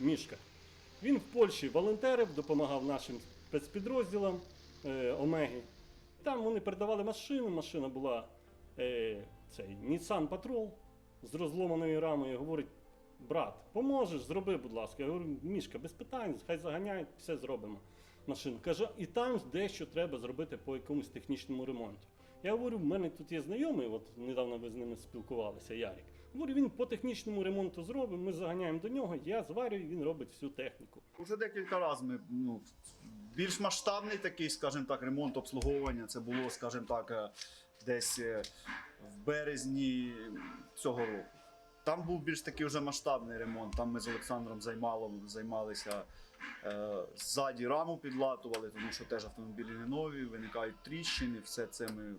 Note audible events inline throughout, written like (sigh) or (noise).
Мішка. Він в Польщі волонтерив, допомагав нашим спецпідрозділам е, Омеги. Там вони передавали машину. Машина була е, цей Nissan Patrol з розломаною рамою. Говорить, брат, поможеш, зроби, будь ласка. Я говорю, Мішка, без питань, хай заганяють, все зробимо. Машину. Каже, і там дещо треба зробити по якомусь технічному ремонту. Я говорю, в мене тут є знайомий, от недавно ви з ними спілкувалися, Ярік. Говорю, він по технічному ремонту зробить, ми заганяємо до нього, я зварюю, він робить всю техніку. Уже декілька разів ми ну, більш масштабний такий, скажімо так, ремонт обслуговування. Це було, скажімо так, е, десь е, в березні цього року. Там був більш такий вже масштабний ремонт. Там ми з Олександром Займалом займалися е, ззаді раму підлатували, тому що теж автомобілі не нові, виникають тріщини, все це ми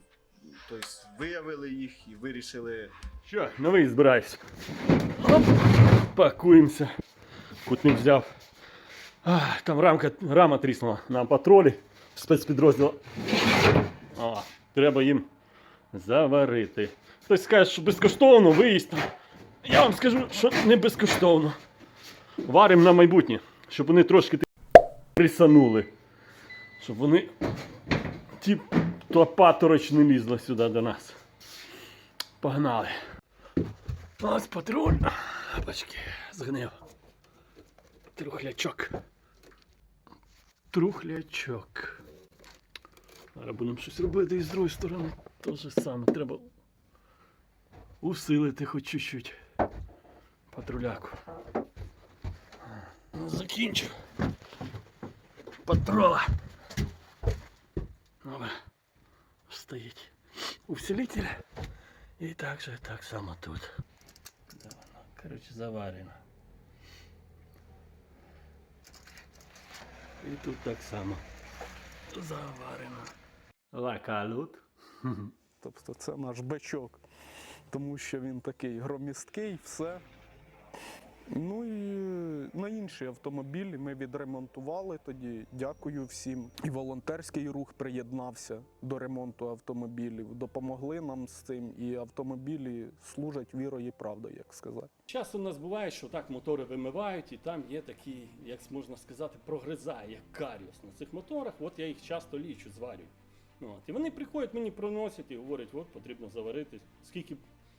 тобто, виявили їх і вирішили Що, новий збираюсь. Оп, пакуємося. Кутник взяв. А, там рамка, рама тріснула на патролі спецпідрозділу. А, треба їм заварити. Хтось скаже, що безкоштовно виїзд. Я вам скажу, що не безкоштовно. Варимо на майбутнє, щоб вони трошки присанули. Щоб вони ті то патороч не лізла сюди до нас. Погнали. Ось патруль. Бачки, згнив. Трухлячок. Трухлячок. Зараз будемо щось робити і з другої сторони. То же саме. Треба усилити хоч чуть-чуть. Патруляку. Ну, Закінчу. Патрола. Добре. Стоїть усилитель. І так же так само тут. Да, коротше, заварено. І тут так само. Заварено. Лакалут. (laughs) Тобто це наш бичок, тому що він такий громісткий, все. Ну і на інші автомобілі ми відремонтували тоді. Дякую всім. І волонтерський рух приєднався до ремонту автомобілів. Допомогли нам з цим, і автомобілі служать вірою і правдою, як сказати. Часто у нас буває, що так мотори вимивають, і там є такі, як можна сказати, прогризає, як каріус на цих моторах. От я їх часто лічу, зварюю. От. І вони приходять, мені приносять і говорять, от потрібно заварити. Скільки.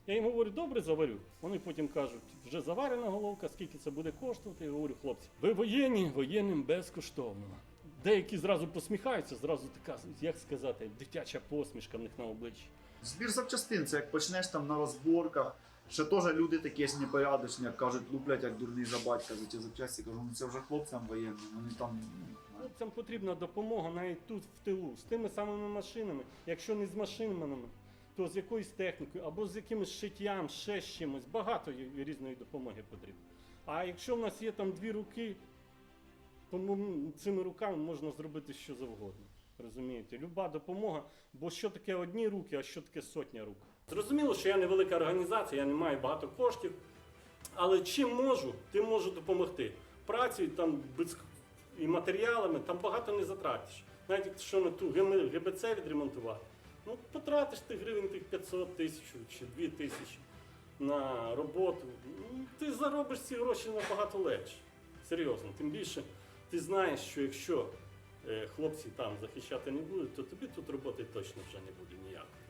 Я їм говорю, добре заварю. Вони потім кажуть, вже заварена головка, скільки це буде коштувати. Я говорю, хлопці, ви воєнні, воєнним безкоштовно. Деякі зразу посміхаються, зразу така, як сказати, дитяча посмішка в них на обличчі. Збір запчастин, це як почнеш там на розборках. Ще теж люди такі є непорядочні, як кажуть, луплять як дурний за батька за ті запчасті. Кажу, ну це вже хлопцям воєнним, вони там. ну, Хлопцям потрібна допомога навіть тут в тилу, з тими самими машинами. Якщо не з машинами, то з якоюсь технікою або з якимось шиттям, ще з чимось. Багато різної допомоги потрібно. А якщо в нас є там дві руки, то цими руками можна зробити що завгодно. Розумієте, люба допомога, бо що таке одні руки, а що таке сотня рук. Зрозуміло, що я невелика організація, я не маю багато коштів, але чим можу, тим можу допомогти. Працею там і матеріалами, там багато не затратиш. Навіть якщо на ту ГБЦ відремонтувати, ну потратиш ти гривень тих 500 тисяч чи 2 тисячі на роботу. Ну, Ти заробиш ці гроші набагато легше. Серйозно. Тим більше ти знаєш, що якщо е, хлопці там захищати не будуть, то тобі тут роботи точно вже не буде ніякої.